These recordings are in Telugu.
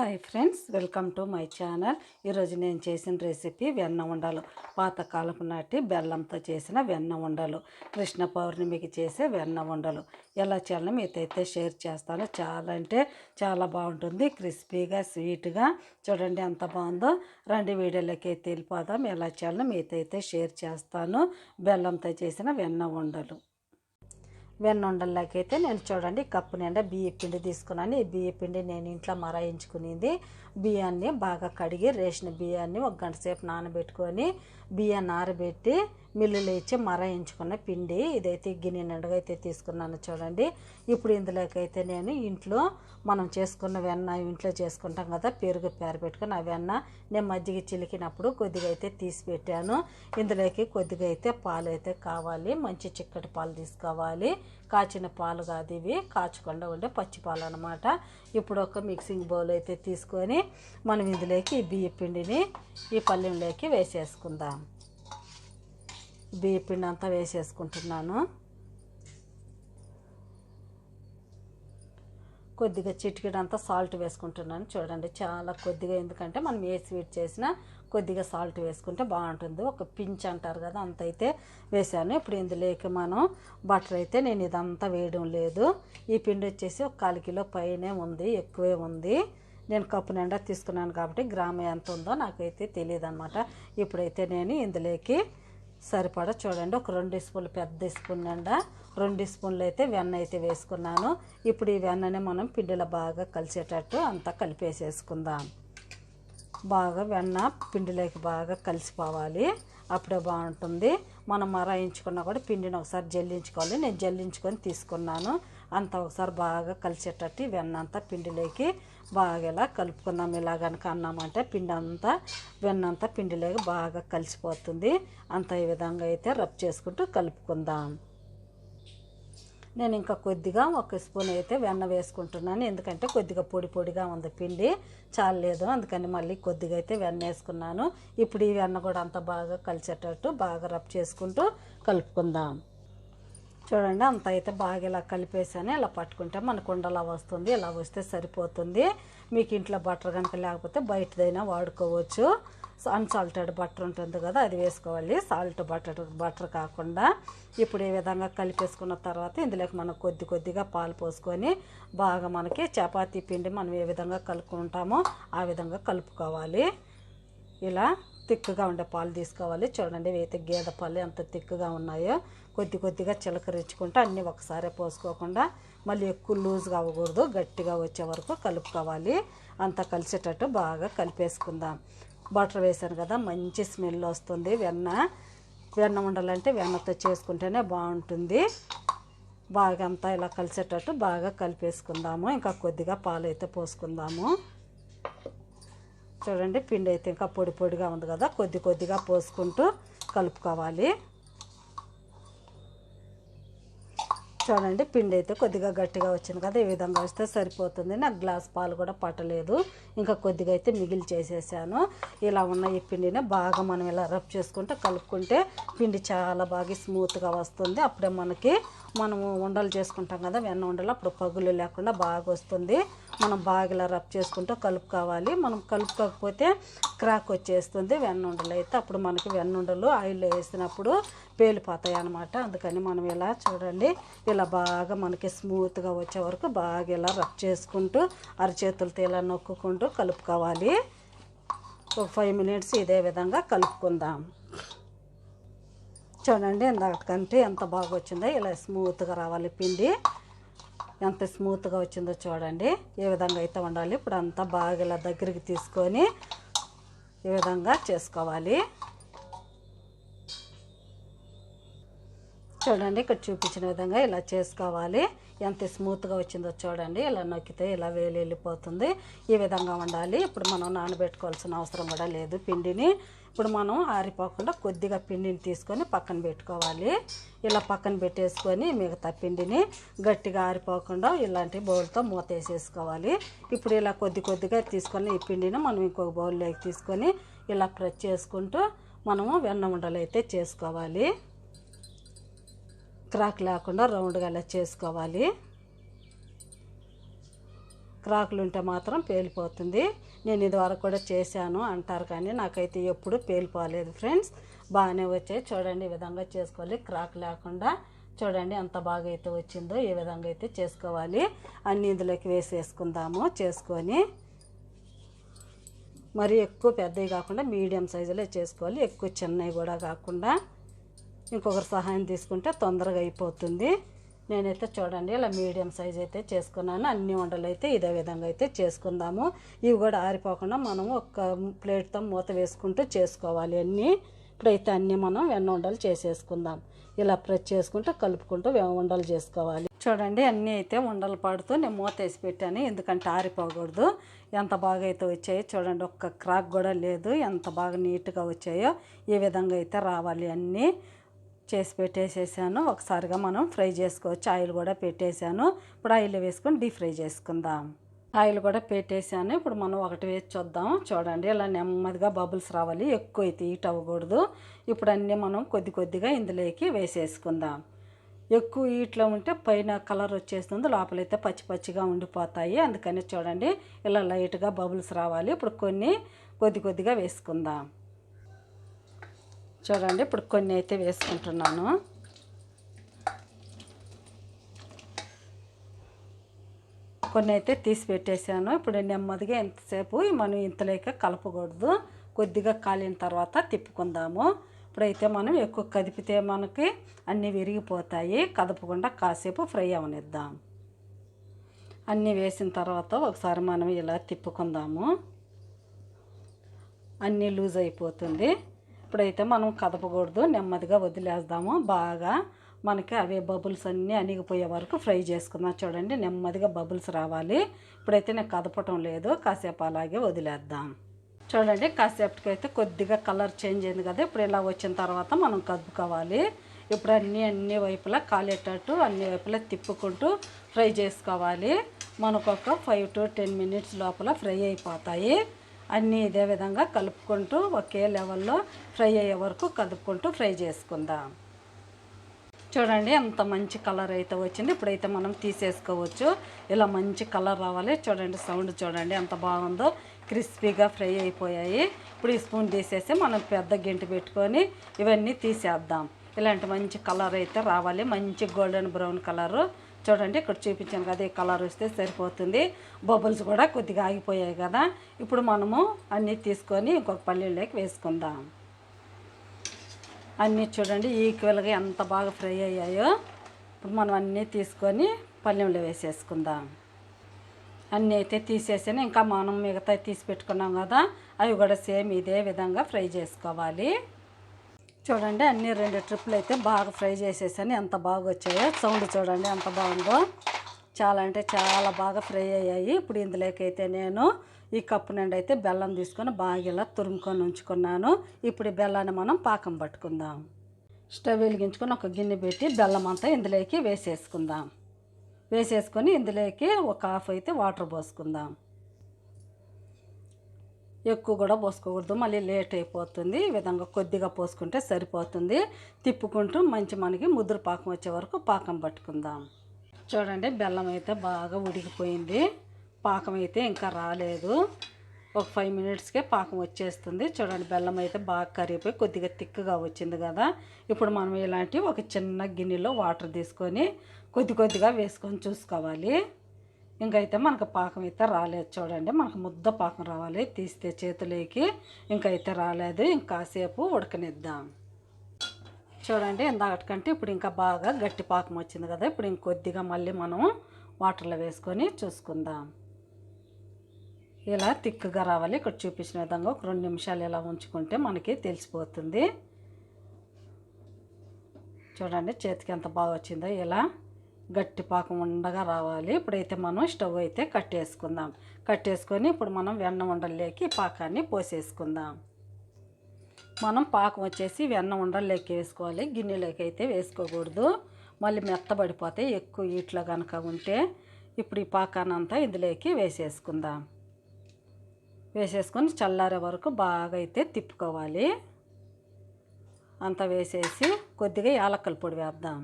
Hi friends welcome to my channel. ఈరోజు నేను చేసిన రెసిపీ వెన్న ఉండలు. పాతకాలపు నాటి బెల్లంతో చేసిన వెన్న ఉండలు. కృష్ణ పౌర్ణమికి చేసే వెన్న ఉండలు. ఎలా చేయాలని మీతో షేర్ చేస్తాను. చాలా అంటే చాలా బాగుంటుంది. క్రిస్పీగా స్వీట్గా. చూడండి ఎంత బాగుందో. రెండు వీడియోలకి అయితే వెళ్ళిపోదాం. ఎలా చేయాలని మీతో షేర్ చేస్తాను. బెల్లంతో చేసిన వెన్న ఉండలు. వెన్న అయితే నేను చూడండి కప్పు నిండా బియ్య పిండి తీసుకున్నాను. ఈ బియ్య పిండి నేను ఇంట్లో మరాయించుకునేది. బియ్యాన్ని బాగా కడిగి రేషన్ బియ్యాన్ని ఒక గంట సేపు నానబెట్టుకొని బియ్యాన్ని ఆరబెట్టి మిల్లులో ఇచ్చి మరాయించుకున్న పిండి. ఇదైతే గిన్నె నిండుగా అయితే తీసుకున్నాను చూడండి. ఇప్పుడు ఇందులోకి అయితే నేను ఇంట్లో మనం చేసుకున్న వెన్న ఇంట్లో చేసుకుంటాం కదా పెరుగు పేర ఆ వెన్న నేను మజ్జిగ చిలికినప్పుడు కొద్దిగా అయితే తీసి పెట్టాను. ఇందులోకి కొద్దిగా అయితే పాలు అయితే కావాలి మంచి చిక్కటి పాలు తీసుకోవాలి. కాచిన పాలు కాదు ఇవి. కాచకుండా ఉండే పచ్చి పాలు అనమాట ఇప్పుడు ఒక మిక్సింగ్ బౌల్ అయితే తీసుకొని మనం ఇందులోకి ఈ బియ్య పిండిని ఈ పల్లెంలోకి వేసేసుకుందాం. బియ్య పిండి అంతా వేసేసుకుంటున్నాను. కొద్దిగా చిటికెడంతా సాల్ట్ వేసుకుంటున్నాను. చూడండి చాలా కొద్దిగా ఎందుకంటే మనం ఏ స్వీట్ చేసినా కొద్దిగా సాల్ట్ వేసుకుంటే బాగుంటుంది. ఒక పించ్ అంటారు కదా అంత అయితే వేసాను ఇప్పుడు ఇందులోకి మనం బటర్ అయితే నేను ఇదంతా వేయడం లేదు. ఈ పిండి వచ్చేసి ఒక కాలు కిలో పైనే ఉంది ఎక్కువే ఉంది. నేను కప్పు నిండా తీసుకున్నాను కాబట్టి గ్రామం ఎంత ఉందో నాకైతే తెలియదు అనమాట ఇప్పుడైతే నేను ఇందులోకి సరిపడా చూడండి ఒక రెండు స్పూన్లు పెద్ద స్పూన్ నిండా రెండు స్పూన్లు అయితే వెన్న అయితే వేసుకున్నాను. ఇప్పుడు ఈ వెన్నని మనం పిండిలో బాగా కలిసేటట్టు అంతా కలిపేసేసుకుందాం. బాగా వెన్న పిండిలోకి బాగా కలిసిపోవాలి. అప్పుడే బాగుంటుంది. మనం మరాయించుకున్నా కూడా పిండిని ఒకసారి జల్లించుకోవాలి. నేను జల్లించుకొని తీసుకున్నాను. అంతా ఒకసారి బాగా కలిసేటట్టు వెన్న అంతా పిండిలోకి బాగా ఇలా కలుపుకుందాం ఇలా కనుక అన్నామంటే పిండి అంతా వెన్న అంతా పిండిలోకి బాగా కలిసిపోతుంది. అంత ఈ విధంగా అయితే రబ్ చేసుకుంటూ కలుపుకుందాం. నేను ఇంకా కొద్దిగా ఒక స్పూన్ అయితే వెన్న వేసుకుంటున్నాను. ఎందుకంటే కొద్దిగా పొడి పొడిగా ఉంది పిండి. చాలలేదు అందుకని మళ్ళీ కొద్దిగా అయితే వెన్న వేసుకున్నాను. ఇప్పుడు ఈ వెన్న కూడా అంత బాగా కలిసేటట్టు బాగా రబ్ చేసుకుంటూ కలుపుకుందాం. చూడండి అంత అయితే బాగా ఇలా కలిపేసాను ఇలా పట్టుకుంటే మనకు ఉండలా వస్తుంది. ఇలా వస్తే సరిపోతుంది. మీకు ఇంట్లో బటర్ కనుక లేకపోతే బయటదైనా వాడుకోవచ్చు. అన్సాల్టెడ్ బటర్ ఉంటుంది కదా అది వేసుకోవాలి. సాల్ట్ బటర్ బటర్ కాకుండా ఇప్పుడు ఈ విధంగా కలిపేసుకున్న తర్వాత ఇందులోకి మనం కొద్ది కొద్దిగా పాలు పోసుకొని బాగా మనకి చపాతీ పిండి మనం ఏ విధంగా కలుపుకుంటామో ఆ విధంగా కలుపుకోవాలి. ఇలా తిక్కుగా ఉండే పాలు తీసుకోవాలి. చూడండి అయితే గేదె పాలు ఎంత తిక్కుగా ఉన్నాయో. కొద్ది కొద్దిగా చిలకరించుకుంటే అన్నీ ఒకసారి పోసుకోకుండా మళ్ళీ ఎక్కువ లూజ్గా అవ్వకూడదు. గట్టిగా వచ్చే వరకు కలుపుకోవాలి. అంతా కలిసేటట్టు బాగా కలిపేసుకుందాం. బటర్ వేసాను కదా మంచి స్మెల్ వస్తుంది వెన్న. వెన్న ఉండాలంటే వెన్నతో చేసుకుంటేనే బాగుంటుంది. బాగా అంతా ఇలా కలిసేటట్టు బాగా కలిపేసుకుందాము. ఇంకా కొద్దిగా పాలు అయితే పోసుకుందాము. చూడండి పిండి అయితే ఇంకా పొడి పొడిగా ఉంది కదా కొద్ది కొద్దిగా పోసుకుంటూ కలుపుకోవాలి. చూడండి పిండి అయితే కొద్దిగా గట్టిగా వచ్చింది కదా ఈ విధంగా వస్తే సరిపోతుంది. నాకు గ్లాస్ పాలు కూడా పట్టలేదు. ఇంకా కొద్దిగా అయితే మిగిలి చేసేసాను. ఇలా ఉన్న ఈ పిండిని బాగా మనం ఇలా రబ్ చేసుకుంటే కలుపుకుంటే పిండి చాలా బాగా స్మూత్గా వస్తుంది. అప్పుడే మనకి మనము ఉండలు చేసుకుంటాం కదా వెన్న ఉండలు అప్పుడు పగులు లేకుండా బాగా వస్తుంది. మనం బాగా ఇలా రబ్ చేసుకుంటూ కలుపుకోవాలి మనం కలుపుకోకపోతే క్రాక్ వచ్చేస్తుంది వెన్న ఉండలు అయితే. అప్పుడు మనకి వెన్న ఉండలు ఆయిల్లో వేసినప్పుడు పేలిపోతాయి అనమాట అందుకని మనం ఇలా చూడండి ఇలా బాగా మనకి స్మూత్గా వచ్చే వరకు బాగా ఇలా రబ్ చేసుకుంటూ అరచేతులతో ఇలా నొక్కుకుంటూ కలుపుకోవాలి ఒక ఫైవ్ మినిట్స్ ఇదే విధంగా కలుపుకుందాం. చూడండి ఇందాకంటే ఎంత బాగా వచ్చిందో ఇలా స్మూత్గా రావాలి పిండి. ఎంత స్మూత్గా వచ్చిందో చూడండి. ఏ విధంగా అయితే ఉండాలి ఇప్పుడు అంతా బాగా ఇలా దగ్గరికి తీసుకొని ఈ విధంగా చేసుకోవాలి. చూడండి ఇక్కడ చూపించిన విధంగా ఇలా చేసుకోవాలి. ఎంత స్మూత్గా వచ్చిందో చూడండి. ఇలా నొక్కితే ఇలా వేలు వెళ్ళిపోతుంది. ఈ విధంగా ఉండాలి ఇప్పుడు మనం నానబెట్టుకోవాల్సిన అవసరం కూడా లేదు పిండిని. ఇప్పుడు మనం ఆరిపోకుండా కొద్దిగా పిండిని తీసుకొని పక్కన పెట్టుకోవాలి. ఇలా పక్కన పెట్టేసుకొని మిగతా పిండిని గట్టిగా ఆరిపోకుండా ఇలాంటి బౌల్తో మూత వేసేసుకోవాలి ఇప్పుడు ఇలా కొద్ది కొద్దిగా తీసుకొని ఈ పిండిని మనం ఇంకొక బౌల్లోకి తీసుకొని ఇలా ప్రెస్ చేసుకుంటూ మనము వెన్న ఉండలు అయితే చేసుకోవాలి. క్రాక్ లేకుండా రౌండ్గా ఇలా చేసుకోవాలి. క్రాకులు ఉంటే మాత్రం పేలిపోతుంది. నేను ఇదివరకు కూడా చేశాను అంటారు కానీ నాకైతే ఎప్పుడు పేలిపోలేదు ఫ్రెండ్స్. బాగానే వచ్చాయి. చూడండి ఈ విధంగా చేసుకోవాలి. క్రాక్ లేకుండా చూడండి ఎంత బాగా అయితే వచ్చిందో ఏ విధంగా అయితే చేసుకోవాలి. అన్ని ఇందులోకి వేసేసుకుందాము చేసుకొని. మరి ఎక్కువ పెద్దవి కాకుండా మీడియం సైజులో చేసుకోవాలి. ఎక్కువ చిన్నవి కూడా కాకుండా ఇంకొకరి సహాయం తీసుకుంటే తొందరగా అయిపోతుంది. నేనైతే చూడండి ఇలా మీడియం సైజ్ అయితే చేసుకున్నాను. అన్ని వండలు అయితే ఇదే విధంగా అయితే చేసుకుందాము. ఇవి కూడా ఆరిపోకుండా మనం ఒక ప్లేట్తో మూత వేసుకుంటూ చేసుకోవాలి అన్నీ. ఇప్పుడైతే అన్నీ మనం వెన్న ఉండలు చేసేసుకుందాం. ఇలా ప్రెస్ చేసుకుంటూ కలుపుకుంటూ వెన్న ఉండలు చేసుకోవాలి. చూడండి అన్నీ అయితే ఉండలు పాడుతూ నేను మూత వేసి పెట్టాను. ఎందుకంటే ఆరిపోకూడదు. ఎంత బాగా అయితే వచ్చాయో చూడండి ఒక్క క్రాక్ కూడా లేదు. ఎంత బాగా నీట్గా వచ్చాయో ఈ విధంగా అయితే రావాలి అన్నీ. చేసి పెట్టేసేసాను. ఒకసారిగా మనం ఫ్రై చేసుకోవచ్చు. ఆయిల్ కూడా పెట్టేశాను ఇప్పుడు ఆయిల్ వేసుకొని డీప్ ఫ్రై చేసుకుందాం. ఆయిల్ కూడా పెట్టేసాను. ఇప్పుడు మనం ఒకటి వేసి చూద్దాం. చూడండి ఇలా నెమ్మదిగా బబుల్స్ రావాలి. ఎక్కువ అయితే హీట్ అవ్వకూడదు. ఇప్పుడు అన్నీ మనం కొద్ది కొద్దిగా ఇందులోకి వేసేసుకుందాం. ఎక్కువ హీట్లో ఉంటే పైన కలర్ వచ్చేస్తుంది. లోపలైతే పచ్చి పచ్చిగా ఉండిపోతాయి. అందుకని చూడండి ఇలా లైట్గా బబుల్స్ రావాలి. ఇప్పుడు కొన్ని కొద్ది కొద్దిగా వేసుకుందాం. చూడండి ఇప్పుడు కొన్ని అయితే వేసుకుంటున్నాను. కొన్ని అయితే తీసి పెట్టేశాను. ఇప్పుడు నెమ్మదిగా ఎంతసేపు మనం ఇంతలేక కలపకూడదు. కొద్దిగా కాలిన తర్వాత తిప్పుకుందాము. ఇప్పుడైతే మనం ఎక్కువ కదిపితే మనకి అన్నీ విరిగిపోతాయి. కదపకుండా కాసేపు ఫ్రై అవనిద్దాం. అన్నీ వేసిన తర్వాత ఒకసారి మనం ఇలా తిప్పుకుందాము. అన్నీ లూజ్ అయిపోతుంది. ఇప్పుడైతే మనం కదపకూడదు నెమ్మదిగా వదిలేద్దాము. బాగా మనకి అవే బబుల్స్ అన్నీ అణిగిపోయే వరకు ఫ్రై చేసుకుందాం. చూడండి నెమ్మదిగా బబుల్స్ రావాలి. ఇప్పుడైతే నేను కదపటం లేదు కాసేపు అలాగే వదిలేద్దాం. చూడండి కాసేపటికి అయితే కొద్దిగా కలర్ చేంజ్ అయింది కదా ఇప్పుడు ఇలా వచ్చిన తర్వాత మనం కదుపుకోవాలి. ఇప్పుడు అన్నీ అన్ని వైపులా కాలేటట్టు అన్ని వైపులా తిప్పుకుంటూ ఫ్రై చేసుకోవాలి. మనకు ఒక ఫైవ్ టు టెన్ మినిట్స్ లోపల ఫ్రై అయిపోతాయి. అన్నీ ఇదే విధంగా కలుపుకుంటూ ఒకే లెవెల్లో ఫ్రై అయ్యే వరకు కలుపుకుంటూ ఫ్రై చేసుకుందాం. చూడండి ఎంత మంచి కలర్ అయితే వచ్చింది. ఇప్పుడైతే మనం తీసేసుకోవచ్చు. ఇలా మంచి కలర్ రావాలి. చూడండి సౌండ్ చూడండి ఎంత బాగుందో. క్రిస్పీగా ఫ్రై అయిపోయాయి. ఇప్పుడు ఈ స్పూన్ తీసేసి మనం పెద్ద గింటి పెట్టుకొని ఇవన్నీ తీసేద్దాం. ఇలాంటి మంచి కలర్ అయితే రావాలి. మంచి గోల్డెన్ బ్రౌన్ కలరు. చూడండి ఇక్కడ చూపించాను కదా ఈ కలర్ వస్తే సరిపోతుంది. బబుల్స్ కూడా కొద్దిగా ఆగిపోయాయి కదా. ఇప్పుడు మనము అన్నీ తీసుకొని ఇంకొక పల్లీలోకి వేసుకుందాం. అన్నీ చూడండి ఈక్వల్గా ఎంత బాగా ఫ్రై అయ్యాయో. ఇప్పుడు మనం అన్నీ తీసుకొని పల్లెంలో వేసేసుకుందాం. అన్నీ అయితే తీసేసాను. ఇంకా మనం మిగతా తీసి పెట్టుకున్నాం కదా అవి కూడా సేమ్ ఇదే విధంగా ఫ్రై చేసుకోవాలి. చూడండి అన్ని రెండు ట్రిప్పులు అయితే బాగా ఫ్రై చేసేసాను. ఎంత బాగా వచ్చాయో సౌండ్ చూడండి ఎంత బాగుందో. చాలా అంటే చాలా బాగా ఫ్రై అయ్యాయి. ఇప్పుడు ఇందులోకి అయితే నేను ఈ కప్పు నుండి అయితే బెల్లం తీసుకొని బాగా ఇలా తురుముకొని ఉంచుకున్నాను. ఇప్పుడు ఈ బెల్లాన్ని మనం పాకం పట్టుకుందాం. స్టవ్ వెలిగించుకొని ఒక గిన్నె పెట్టి బెల్లం అంతా ఇందులోకి వేసేసుకుందాం. వేసేసుకొని ఇందులోకి ఒక హాఫ్ అయితే వాటర్ పోసుకుందాం. ఎక్కువ కూడా పోసుకోకూడదు. మళ్ళీ లేట్ అయిపోతుంది. ఈ విధంగా కొద్దిగా పోసుకుంటే సరిపోతుంది. తిప్పుకుంటూ మంచి మనకి ముద్ర పాకం వచ్చే వరకు పాకం పట్టుకుందాం. చూడండి బెల్లం అయితే బాగా ఉడికిపోయింది. పాకం అయితే ఇంకా రాలేదు. ఒక ఫైవ్ మినిట్స్కే పాకం వచ్చేస్తుంది. చూడండి బెల్లం అయితే బాగా కరిగిపోయి కొద్దిగా తిక్కుగా వచ్చింది కదా. ఇప్పుడు మనం ఇలాంటి ఒక చిన్న గిన్నెలో వాటర్ తీసుకొని కొద్ది కొద్దిగా వేసుకొని చూసుకోవాలి. ఇంకైతే మనకు పాకం అయితే రాలేదు చూడండి. మనకు ముద్ద పాకం రావాలి. తీస్తే చేతులోకి ఇంకైతే రాలేదు. ఇంకాసేపు ఉడకనిద్దాం. చూడండి ఇందాకటికంటే ఇప్పుడు ఇంకా బాగా గట్టి పాకం వచ్చింది కదా. ఇప్పుడు ఇంకొద్దిగా మళ్ళీ మనం వాటర్లో వేసుకొని చూసుకుందాం. ఇలా తిక్కుగా రావాలి. ఇక్కడ చూపించిన విధంగా ఒక రెండు నిమిషాలు ఇలా ఉంచుకుంటే మనకి తెలిసిపోతుంది. చూడండి చేతికి ఎంత బాగా వచ్చిందో. ఇలా గట్టి పాకం ఉండగా రావాలి. ఇప్పుడైతే మనం స్టవ్ అయితే కట్టేసుకుందాం కట్టేసుకొని ఇప్పుడు మనం వెన్న ఉండలేకి పాకాన్ని పోసేసుకుందాం. మనం పాకం వచ్చేసి వెన్న ఉండలేకి వేసుకోవాలి. గిన్నెలోకి అయితే వేసుకోకూడదు. మళ్ళీ మెత్తబడిపోతే ఎక్కువ ఇట్లా కనుక ఉంటే ఇప్పుడు ఈ పాకానంతా ఇందులోకి వేసేసుకుందాం. వేసేసుకొని చల్లారే వరకు బాగా అయితే తిప్పుకోవాలి. అంతా వేసేసి కొద్దిగా యాలక్కల పొడి వేద్దాం.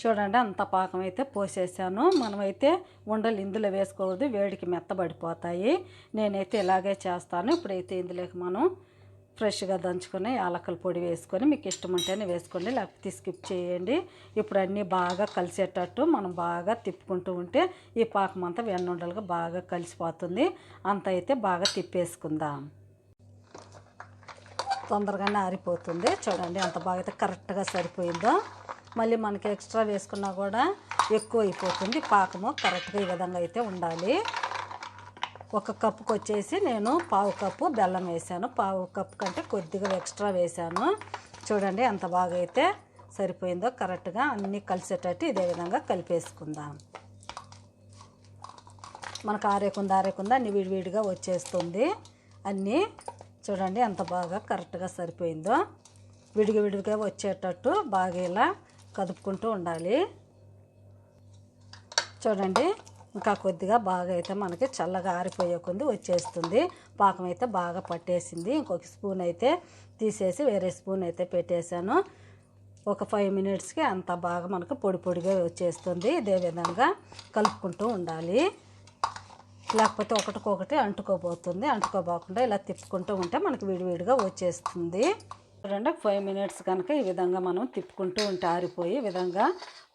చూడండి అంత పాకం అయితే పోసేసాను. మనమైతే ఉండలు ఇందులో వేసుకోవద్దు వేడికి మెత్తబడిపోతాయి. నేనైతే ఇలాగే చేస్తాను. ఇప్పుడైతే ఇందులోకి మనం ఫ్రెష్గా దంచుకొని యాలకల పొడి వేసుకొని మీకు ఇష్టం ఉంటేనే వేసుకోండి లేకపోతే స్కిప్ చేయండి. ఇప్పుడు అన్నీ బాగా కలిసేటట్టు మనం బాగా తిప్పుకుంటూ ఉంటే ఈ పాకం అంతా వెన్నుండలుగా బాగా కలిసిపోతుంది. అంత అయితే బాగా తిప్పేసుకుందాం. తొందరగానే ఆరిపోతుంది. చూడండి అంత బాగా అయితే కరెక్ట్గా సరిపోయిందో. మళ్ళీ మనకి ఎక్స్ట్రా వేసుకున్నా కూడా ఎక్కువ అయిపోతుంది పాకము కరెక్ట్గా ఈ విధంగా అయితే ఉండాలి. ఒక కప్పుకి వచ్చేసి నేను పావు కప్పు బెల్లం వేసాను. పావు కప్పు కంటే కొద్దిగా ఎక్స్ట్రా వేసాను. చూడండి ఎంత బాగా అయితే సరిపోయిందో కరెక్ట్గా అన్నీ కలిసేటట్టు ఇదే విధంగా కలిపేసుకుందాం. మనకు ఆరేకుందా ఆరేకుందా అన్ని విడివిడిగా వచ్చేస్తుంది. అన్నీ చూడండి ఎంత బాగా కరెక్ట్గా సరిపోయిందో. విడిగా విడిగా వచ్చేటట్టు బాగా ఇలా కదుపుకుంటూ ఉండాలి. చూడండి ఇంకా కొద్దిగా బాగా అయితే మనకి చల్లగా ఆరిపోయే కొద్ది వచ్చేస్తుంది. పాకం అయితే బాగా పట్టేసింది. ఇంకొక స్పూన్ అయితే తీసేసి వేరే స్పూన్ అయితే పెట్టేశాను. ఒక ఫైవ్ మినిట్స్కి అంత బాగా మనకు పొడి పొడిగా వచ్చేస్తుంది. ఇదే విధంగా కలుపుకుంటూ ఉండాలి. లేకపోతే ఒకటికొకటి అంటుకోబోతుంది. అంటుకోబోకుండా ఇలా తిప్పుకుంటూ ఉంటే మనకి విడివిడిగా వచ్చేస్తుంది. చూడండి ఫైవ్ మినిట్స్ కనుక ఈ విధంగా మనం తిప్పుకుంటూ ఉంటే ఆరిపోయి విధంగా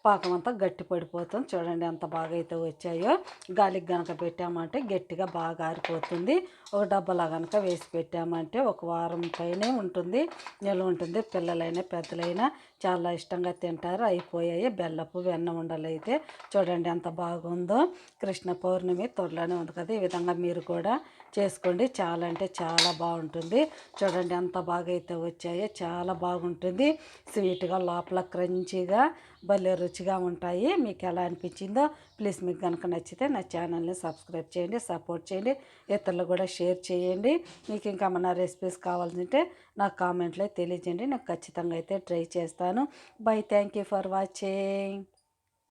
పాకం అంతా గట్టి పడిపోతుంది. చూడండి ఎంత బాగా అయితే వచ్చాయో. గాలికి కనుక పెట్టామంటే గట్టిగా బాగా ఆరిపోతుంది. ఒక డబ్బలా కనుక వేసి పెట్టామంటే ఒక వారం పైనే ఉంటుంది. నిల్వ ఉంటుంది. పిల్లలైనా పెద్దలైనా చాలా ఇష్టంగా తింటారు. అయిపోయాయి. బెల్లపు వెన్న ఉండలు అయితే చూడండి ఎంత బాగుందో. కృష్ణ పౌర్ణమి త్వరలోనే ఉంది కదా. ఈ విధంగా మీరు కూడా చేసుకోండి. చాలా అంటే చాలా బాగుంటుంది. చూడండి ఎంత బాగా అయితే వచ్చాయో. చాలా బాగుంటుంది. స్వీట్గా లోపల క్రంచీగా భలే రుచిగా ఉంటాయి. మీకు ఎలా అనిపించిందో ప్లీజ్ మీకు కనుక నచ్చితే నా ఛానల్ని సబ్స్క్రైబ్ చేయండి సపోర్ట్ చేయండి ఇతరులు కూడా షేర్ చేయండి. మీకు ఇంకా మన రెసిపీస్ కావాలంటే నాకు కామెంట్లో తెలియజేయండి. నాకు ఖచ్చితంగా అయితే ట్రై చేస్తాను. Bye thank you for watching